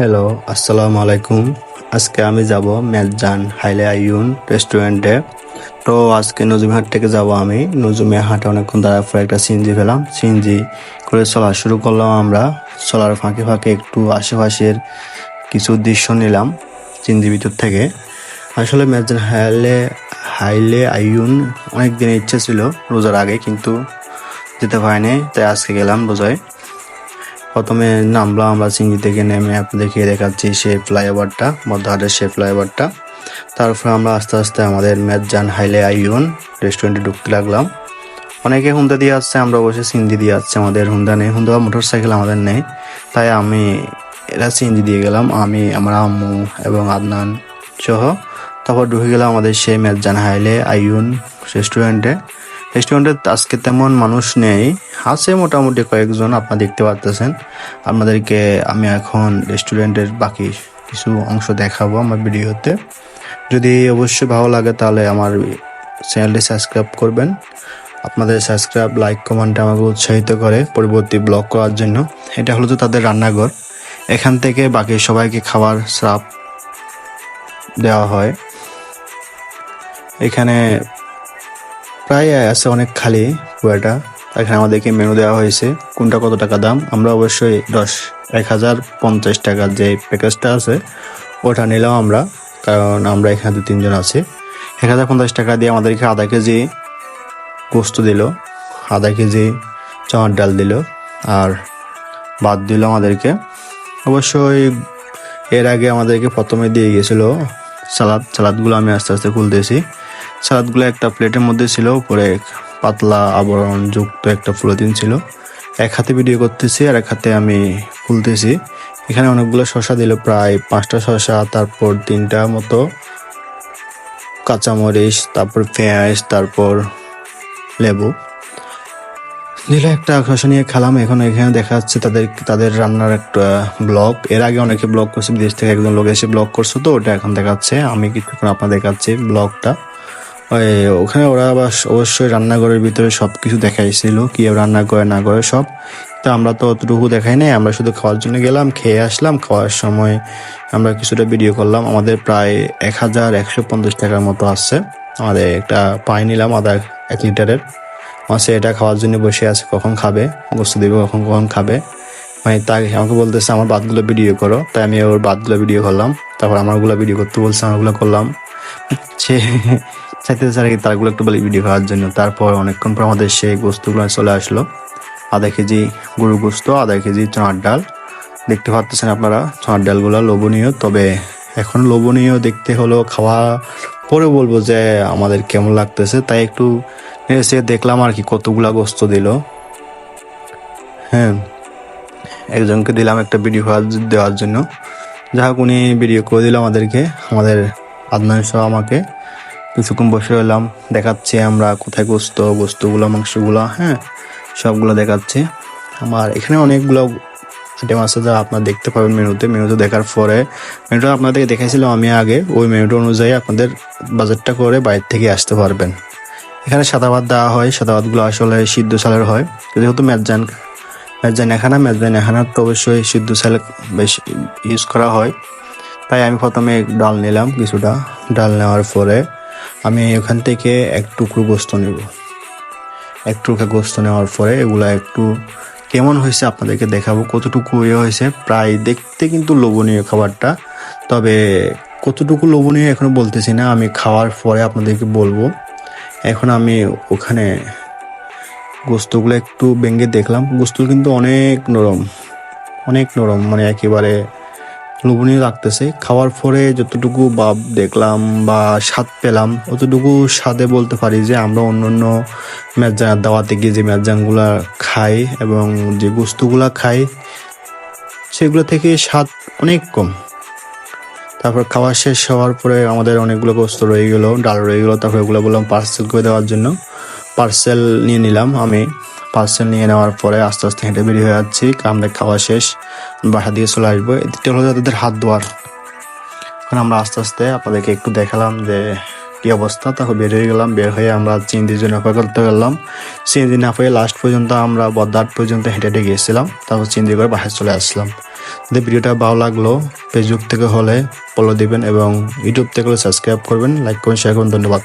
Hello আসসালামু আলাইকুম আজকে আমি যাব মেজান হাইলে আইউন রেস্টুরেন্টে। তো আজকে নজুমহাট থেকে যাব আমি। নজুমে হাটে অনেকক্ষণ দাঁড়ায় পরে একটা সিনজি পেলাম। সিনজি করে চলা শুরু করলাম আমরা। চলার ফাঁকে ফাঁকে একটু আশেপাশের কিছু দৃশ্য নিলাম সিনজি ভিতর থেকে। আসলে মেজান হাইলে হাইলে আইউন অনেক দিনের ইচ্ছে ছিল রোজার আগে, কিন্তু যেতে পারিনি, তাই আজকে গেলাম রোজায়। প্রথমে নামলাম, আমরা সিঙ্গি থেকে নেমে আপনাদেরকে দেখাচ্ছি সেই ফ্লাইওভারটা, মধ্যহাটের সেই ফ্লাইওভারটা। তারপর আমরা আস্তে আস্তে আমাদের মেজান হাইলে আইয়ন রেস্টুরেন্টে ঢুকতে লাগলাম। অনেকে হুন্দা দিয়ে আসছে, আমরা অবশ্যই সিন্দি দিয়ে আসছে, আমাদের হুন্দা নেই। হুন্দা মোটর সাইকেল আমাদের নেই, তাই আমি এরা সিন্দি দিয়ে গেলাম, আমি, আমার আম্মু এবং আদনান সহ। তারপর ঢুকে গেলাম আমাদের সেই মেজান হাইলে আইয়ুন রেস্টুরেন্টে। রেস্টুরেন্টে আজকে তেমন মানুষ নেই। আছে মোটামুটি কয়েকজন, আপনারা দেখতে পারতেছেন। আপনাদেরকে আমি এখন রেস্টুরেন্টের বাকি কিছু অংশ দেখাবো আমার ভিডিওতে। যদি অবশ্যই ভালো লাগে তাহলে আমার চ্যানেলটি সাবস্ক্রাইব করবেন। আপনাদের সাবস্ক্রাইব, লাইক কমেন্ট আমাকে উৎসাহিত করে পরবর্তী ব্লগ করার জন্য। এটা হলো তো তাদের রান্নাঘর। এখান থেকে বাকি সবাইকে খাবার সাপ দেওয়া হয়। এখানে প্রায় আছে অনেক খালি কুয়াটা। এখানে আমাদেরকে মেনু দেওয়া হয়েছে, কোনটা কত টাকা দাম? আমরা অবশ্যই দশ, এক হাজার পঞ্চাশ টাকার যে প্যাকেজটা আছে, ওটা নিলাম আমরা, কারণ আমরা এখানে দু তিনজন আছি। এক হাজার পঞ্চাশ টাকা দিয়ে আমাদেরকে আধা কেজি গোস্ত দিল, আধা কেজি চানার ডাল দিল, আর ভাত দিল আমাদেরকে। অবশ্যই এর আগে আমাদেরকে প্রথমে দিয়ে গেছিল সালাদ। সালাদগুলো আমি আস্তে আস্তে খুলতেছি। সালাদগুলো একটা প্লেটের মধ্যে ছিল, উপরে পাতলা আবরণ যুক্ত একটা পলিথিন ছিল। এক হাতে ভিডিও করতেছি, আর এক হাতে আমি খুলতেছি। এখানে অনেকগুলো শশা দিল, প্রায় পাঁচটা শশা তারপর তিনটা মতো কাঁচামরিচ, তারপর পেঁয়াজ, তারপর লেবু। দিল একটা শশা নিয়ে খেলাম, এখন এখানে দেখা যাচ্ছে তাদের তাদের রান্নার একটা ব্লগ এর আগে অনেকে ব্লগ করছে, বিদেশ থেকে একজন লোক এসে ব্লগ করছে তো, ওটা এখন দেখাচ্ছে। আমি কিছুক্ষণ আপনার দেখাচ্ছি ব্লগটা ওখানে ওরা আবার অবশ্যই রান্নাঘরের ভিতরে সব কিছু দেখাইছিল, কি রান্না করে, না করে সব। তো আমরা তো অতটুকু দেখাই নাই, আমরা শুধু খাওয়ার জন্য গেলাম, খেয়ে আসলাম, খাওয়ার সময় আমরা কিছুটা ভিডিও করলাম। আমাদের প্রায় এক হাজার একশো পঞ্চাশ টাকার মতো আসছে আমাদের একটা পানি নিলাম আধা এক লিটারের। আমার সে এটা খাওয়ার জন্য বসে আছে, কখন খাবে, গোস্ত দিবে, কখন কখন খাবে। মানে তাই আমাকে বলতেছে, আমার বাদগুলো ভিডিও করো। তাই আমি ওর বাদগুলো ভিডিও করলাম। তারপর আমারগুলো ভিডিও করতে বলছে, আমারগুলো করলাম। সে চাইতে চাই তারগুলো একটু বলি ভিডিও করার জন্য। তারপর অনেকক্ষণ পর আমাদের সেই গোস্তগুলো চলে আসলো। আধা কেজি গরু গোস্ত, আধা কেজি চানার ডাল। দেখতে পাচ্ছেন আপনারা, চানার ডালগুলো লোভনীয়। তবে এখন লোভনীয় দেখতে হলো খাওয়া পরে বলব যে আমাদের কেমন লাগতেছে। তাই একটু এসে দেখলাম আর কি কতগুলা গোস্ত দিল। হ্যাঁ একজনকে দিলাম একটা ভিডিও দেওয়ার জন্য। যা হোক, উনি ভিডিও করে দিল আমাদেরকে, আমাদের আদনান সহ আমাকে। কিছুক্ষণ বসে রইলাম দেখাচ্ছে আমরা কোথায় গোস্ত গোস্তগুলো মাংসগুলো হ্যাঁ সবগুলো দেখাচ্ছে। আমার এখানে অনেকগুলো আইটেম আছে যা আপনারা দেখতে পাবেন মেনুতে। মেনুতে দেখার পরে, মেনুটা আপনাদেরকে দেখাইছিলাম আমি আগে। ওই মেনুটা অনুযায়ী আপনাদের বাজেটটা করে বাইরে থেকে আসতে পারবেন। এখানে সাদা ভাত দেওয়া হয়। সাদা ভাতগুলো আসলে সিদ্ধ চালের হয়। যেহেতু মেজান মেজান এখানা মেজান এখানা তো অবশ্যই সিদ্ধ চাল বেশ ইউজ করা হয়। তাই আমি প্রথমে ডাল নিলাম কিছুটা। ডাল নেওয়ার পরে আমি ওখান থেকে এক টুকরো গোস্ত নেব। এক টুকরো গোস্ত নেওয়ার পরে এগুলা একটু কেমন হয়েছে আপনাদেরকে দেখাবো, কতটুকু ইয়ে হয়েছে, প্রায় দেখতে কিন্তু লোভনীয় খাবারটা। তবে কতটুকু লোভনীয় এখনও বলতেছি না, আমি খাওয়ার পরে আপনাদেরকে বলব। এখন আমি ওখানে গোস্তগুলো একটু ভেঙে দেখলাম। গোস্ত কিন্তু অনেক নরম অনেক নরম মানে একেবারে লোভনীয় লাগতেছে। খাওয়ার পরে যতটুকু ভাব দেখলাম বা স্বাদ পেলাম, অতটুকু স্বাদে বলতে পারি যে আমরা অন্য অন্য ম্যাজান দাওয়াতে গিয়ে যে ম্যাজানগুলা খাই এবং যে গোস্তগুলা খাই, সেগুলো থেকে স্বাদ অনেক কম। তারপর খাওয়া শেষ হওয়ার পরে আমাদের অনেকগুলো গোস্ত রয়ে গেলো, ডাল রয়ে গেলো, তারপর ওগুলো বললাম পার্সেল করে দেওয়ার জন্য। পার্সেল নিয়ে নিলাম আমি। পার্সেল নিয়ে নেওয়ার পরে আস্তে আস্তে হেঁটে বেরিয়ে হয়ে যাচ্ছি আমরা খাওয়া শেষ, বাসা দিয়ে চলে আসব। এদিকটা হলো তাদের হাত ধোয়ার। এখন আমরা আস্তে আস্তে আপনাদেরকে একটু দেখালাম যে কি অবস্থা। তখন বের হয়ে গেলাম, বের হয়ে আমরা চিংড়ির জন্য অপেক্ষা করতে গেলাম। চিংড়ি না পেয়ে লাস্ট পর্যন্ত আমরা বদাট পর্যন্ত হেঁটে হেঁটে গিয়েছিলাম। তারপর চিংড়ি করে বাসায় চলে আসলাম। যদি ভিডিওটা ভালো লাগল ফেসবুক থেকে হলে ফলো দিবেন এবং ইউটিউব থেকে হলে সাবস্ক্রাইব করবেন। লাইক করবেন শেয়ার করবেন ধন্যবাদ।